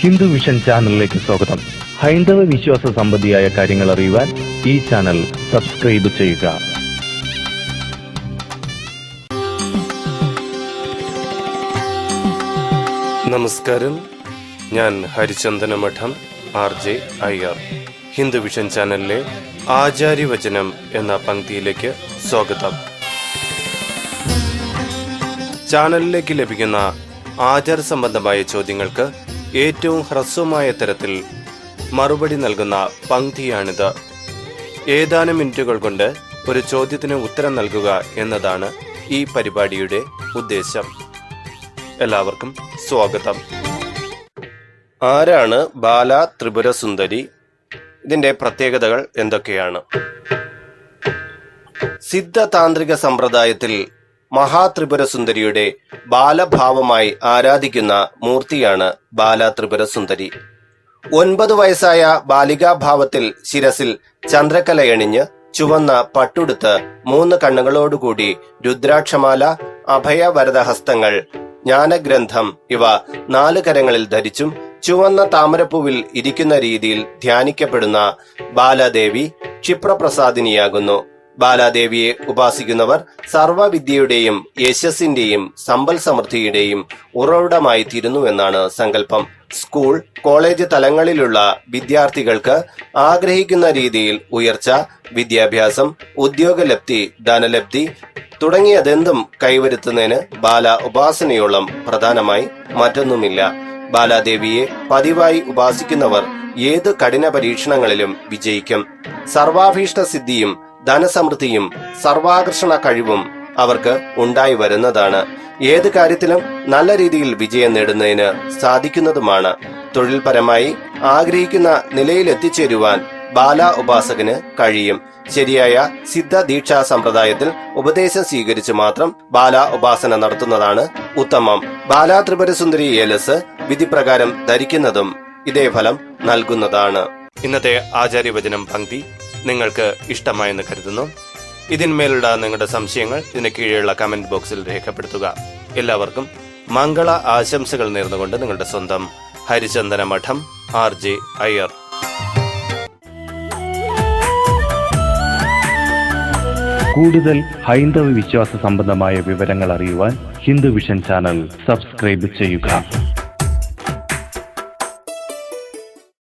Hindu vision ചാനലിലേക്ക് സ്വാഗതം. ഹൈന്ദവ വിശ്വാസ സംബന്ധിയായ കാര്യങ്ങൾ അറിയുവാൻ ഈ ചാനൽ സബ്സ്ക്രൈബ് ചെയ്യുക. നമസ്കാരം. ഞാൻ Harichandana Madom R J Iyer Hindu vision ചാനലിലെ ആചാര്യവചനം എന്ന പങ്ക്തിയിലേക്ക് സ്വാഗതം. ചാനലിലേക്ക് ലഭിക്കുന്ന ആചാര സംബന്ധമായ ചോദ്യങ്ങൾക്ക് ഏറ്റവും ഹ്രസ്വമായ തരത്തിൽ മറുപടി നൽകുന്ന പങ്ക്തിയാണിത്. ഏതാനും മിനിറ്റുകൾ കൊണ്ട് ഒരു ചോദ്യത്തിന് ഉത്തരം നൽകുക എന്നതാണ് ഈ പരിപാടിയുടെ ഉദ്ദേശം. എല്ലാവർക്കും സ്വാഗതം. ആരാണ് ബാല ത്രിപുര സുന്ദരി ഇതിന്റെ പ്രത്യേകതകൾ എന്തൊക്കെയാണ്? സിദ്ധതാന്ത്രിക സമ്പ്രദായത്തിൽ മഹാത്രിപുര സുന്ദരിയുടെ ബാലഭാവമായി ആരാധിക്കുന്ന മൂർത്തിയാണ് ബാല ത്രിപുര സുന്ദരി ഒൻപത് വയസ്സായ ബാലികാഭാവത്തിൽ ശിരസിൽ ചന്ദ്രക്കലയണിഞ്ഞ് ചുവന്ന പട്ടുടുത്ത് മൂന്ന് കണ്ണുകളോടുകൂടി രുദ്രാക്ഷമാല അഭയവരദഹസ്തങ്ങൾ ജ്ഞാനഗ്രന്ഥം ഇവ നാല് കരങ്ങളിൽ ധരിച്ചും ചുവന്ന താമരപ്പൂവിൽ ഇരിക്കുന്ന രീതിയിൽ ധ്യാനിക്കപ്പെടുന്ന ബാലദേവി ക്ഷിപ്രപ്രസാദിനിയാകുന്നു. ബാലാദേവിയെ ഉപാസിക്കുന്നവർ സർവവിദ്യയുടെയും യശസ്സിന്റെയും സമ്പൽ സമൃദ്ധിയുടെയും ഉറവിടമായി തീരുന്നുവെന്നാണ് സങ്കല്പം. സ്കൂൾ കോളേജ് തലങ്ങളിലുള്ള വിദ്യാർത്ഥികൾക്ക് ആഗ്രഹിക്കുന്ന രീതിയിൽ ഉയർച്ച വിദ്യാഭ്യാസം ഉദ്യോഗലബ്ധി ധനലബ്ധി തുടങ്ങിയതെന്തും കൈവരുത്തുന്നതിന് ബാല ഉപാസനയോളം പ്രധാനമായി മറ്റൊന്നുമില്ല. ബാലാദേവിയെ പതിവായി ഉപാസിക്കുന്നവർ ഏത് കഠിന പരീക്ഷണങ്ങളിലും വിജയിക്കും. സർവാഭീഷ്ട സിദ്ധിയും ധനസമൃദ്ധിയും സർവാകർഷണ കഴിവും അവർക്ക് ഉണ്ടായി വരുന്നതാണ്. ഏത് കാര്യത്തിലും നല്ല രീതിയിൽ വിജയം നേടുന്നതിന് സാധിക്കുന്നതുമാണ്. തൊഴിൽപരമായി ആഗ്രഹിക്കുന്ന നിലയിൽ എത്തിച്ചേരുവാൻ ബാല ഉപാസകന് കഴിയും. ശരിയായ സിദ്ധ ദീക്ഷാ സമ്പ്രദായത്തിൽ ഉപദേശം സ്വീകരിച്ച് മാത്രം ബാല ഉപാസന നടത്തുന്നതാണ് ഉത്തമം. ബാല ത്രിപുരസുന്ദരി ഏലസ് വിധിപ്രകാരം ധരിക്കുന്നതും ഇതേ ഫലം നൽകുന്നതാണ്. ഇന്നത്തെ ആചാര്യവചനം പങ്ക്തി നിങ്ങൾക്ക് ഇഷ്ടമായെന്ന് കരുതുന്നു. ഇതിന്മേലുള്ള നിങ്ങളുടെ സംശയങ്ങൾ ഇതിന് കീഴെയുള്ള കമന്റ് ബോക്സിൽ രേഖപ്പെടുത്തുക. എല്ലാവർക്കും മംഗള ആശംസകൾ നേർന്നുകൊണ്ട് നിങ്ങളുടെ സ്വന്തം ഹരിചന്ദന മഠം ആർ ജെ അയ്യർ. കൂടുതൽ ഹൈന്ദവ വിശ്വാസ സംബന്ധമായ വിവരങ്ങൾ അറിയുവാൻ ഹിന്ദു വിഷൻ ചാനൽ സബ്സ്ക്രൈബ് ചെയ്യുക.